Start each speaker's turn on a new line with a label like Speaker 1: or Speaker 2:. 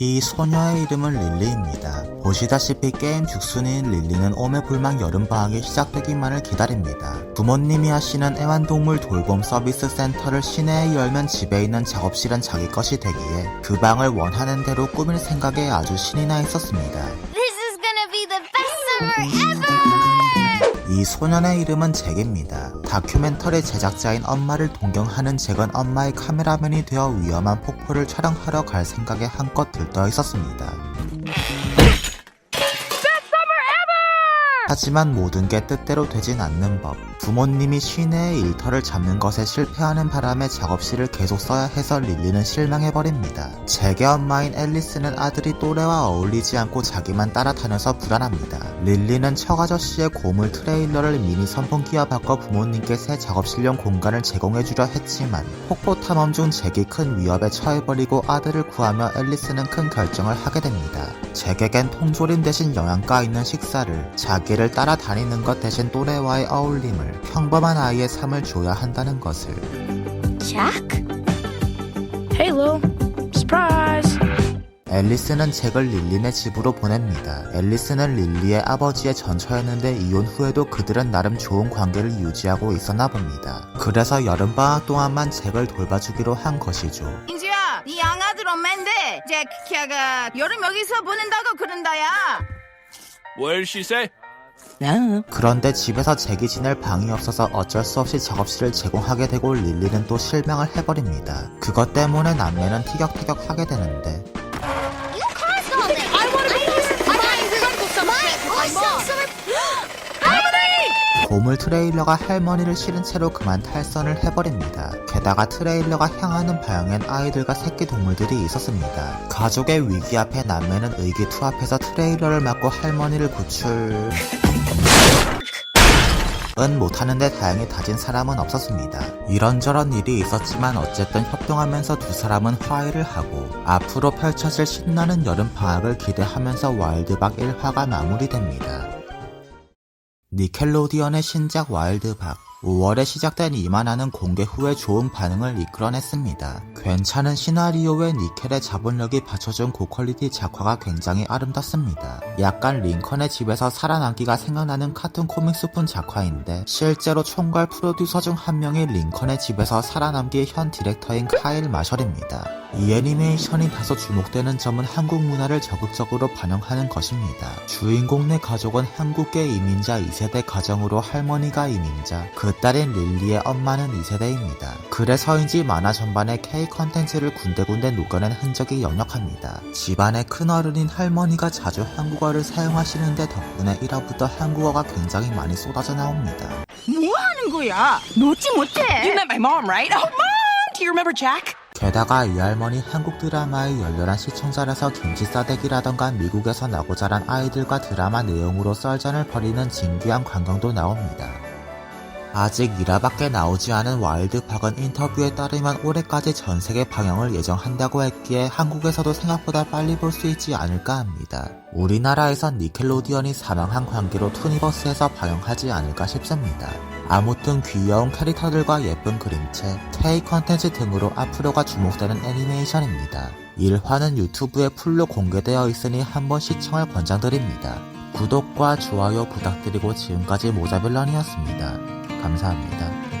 Speaker 1: 이 소녀의 이름은 릴리입니다. 보시다시피 게임 죽순인 릴리는 오매불망 여름방학이 시작되기만을 기다립니다. 부모님이 하시는 애완동물 돌봄 서비스 센터를 시내에 열면 집에 있는 작업실은 자기 것이 되기에 그 방을 원하는 대로 꾸밀 생각에 아주 신이 나 있었습니다. 이 소년의 이름은 잭입니다. 다큐멘터리 제작자인 엄마를 동경하는 잭은 엄마의 카메라맨이 되어 위험한 폭포를 촬영하러 갈 생각에 한껏 들떠 있었습니다. 하지만 모든 게 뜻대로 되진 않는 법. 부모님이 시내의 일터를 잡는 것에 실패하는 바람에 작업실을 계속 써야 해서 릴리는 실망해버립니다. 잭의 엄마인 앨리스는 아들이 또래와 어울리지 않고 자기만 따라다녀서 불안합니다. 릴리는 척아저씨의 고물 트레일러를 미니 선풍기와 바꿔 부모님께 새 작업실용 공간을 제공해주려 했지만 폭포 탐험 중 잭이 큰 위협에 처해버리고 아들을 구하며 앨리스는 큰 결정을 하게 됩니다. 잭에겐 통조림 대신 영양가 있는 식사를 자기를 따라다니는 것 대신 또래와의 어울림을 평범한 아이의 삶을 줘야 한다는 것을
Speaker 2: Jack?
Speaker 3: Halo. Surprise.
Speaker 1: 앨리스는 잭을 릴리네 집으로 보냅니다. 앨리스는 릴리의 아버지의 전처였는데 이혼 후에도 그들은 나름 좋은 관계를 유지하고 있었나 봅니다. 그래서 여름방학 동안만 잭을 돌봐주기로 한 것이죠.
Speaker 4: 인지야, 네 양아들 엄마인데 잭 키아가 여름 여기서 보낸다고 그런다야.
Speaker 5: What did she say?
Speaker 1: 그런데 집에서 잭이 지낼 방이 없어서 어쩔 수 없이 작업실을 제공하게 되고 릴리는 또 실망을 해버립니다. 그것 때문에 남매는 티격태격 하게 되는데 고물 트레일러가 할머니를 실은 채로 그만 탈선을 해버립니다. 게다가 트레일러가 향하는 방향엔 아이들과 새끼 동물들이 있었습니다. 가족의 위기 앞에 남매는 의기투합해서 트레일러를 막고 할머니를 구출... 은 못하는데 다행히 다진 사람은 없었습니다. 이런저런 일이 있었지만 어쨌든 협동하면서 두 사람은 화해를 하고 앞으로 펼쳐질 신나는 여름 방학을 기대하면서 와일드박 1화가 마무리됩니다. 니켈로디언의 신작 와일드 박 5월에 시작된 이만하는 공개 후에 좋은 반응을 이끌어냈습니다. 괜찮은 시나리오에 니켈의 자본력이 받쳐준 고퀄리티 작화가 굉장히 아름답습니다. 약간 링컨의 집에서 살아남기가 생각나는 카툰 코믹스풍 작화인데 실제로 총괄 프로듀서 중 한 명이 링컨의 집에서 살아남기의 현 디렉터인 카일 마셜입니다. 이 애니메이션이 다소 주목되는 점은 한국 문화를 적극적으로 반영하는 것입니다. 주인공 내 가족은 한국계 이민자 2세대 가정으로 할머니가 이민자, 그 딸인 릴리의 엄마는 2세대입니다. 그래서인지 만화 전반에 K 컨텐츠를 군데군데 녹여낸 흔적이 역력합니다. 집안의 큰어른인 할머니가 자주 한국어를 사용하시는데 덕분에 1화부터 한국어가 굉장히 많이 쏟아져 나옵니다.
Speaker 4: 뭐 하는 거야? 놓지 못해.
Speaker 3: You met my mom, right? Oh, mom! Do you remember Jack?
Speaker 1: 게다가 이 할머니 한국 드라마의 열렬한 시청자라서 김치 싸대기라던가 미국에서 나고 자란 아이들과 드라마 내용으로 썰전을 벌이는 진귀한 광경도 나옵니다. 아직 1화밖에 나오지 않은 와일드박은 인터뷰에 따르면 올해까지 전 세계 방영을 예정한다고 했기에 한국에서도 생각보다 빨리 볼 수 있지 않을까 합니다. 우리나라에선 니켈로디언이 사망한 관계로 투니버스에서 방영하지 않을까 싶습니다. 아무튼 귀여운 캐릭터들과 예쁜 그림체, K 컨텐츠 등으로 앞으로가 주목되는 애니메이션입니다. 1화는 유튜브에 풀로 공개되어 있으니 한번 시청을 권장드립니다. 구독과 좋아요 부탁드리고 지금까지 모자빌런이었습니다. 감사합니다.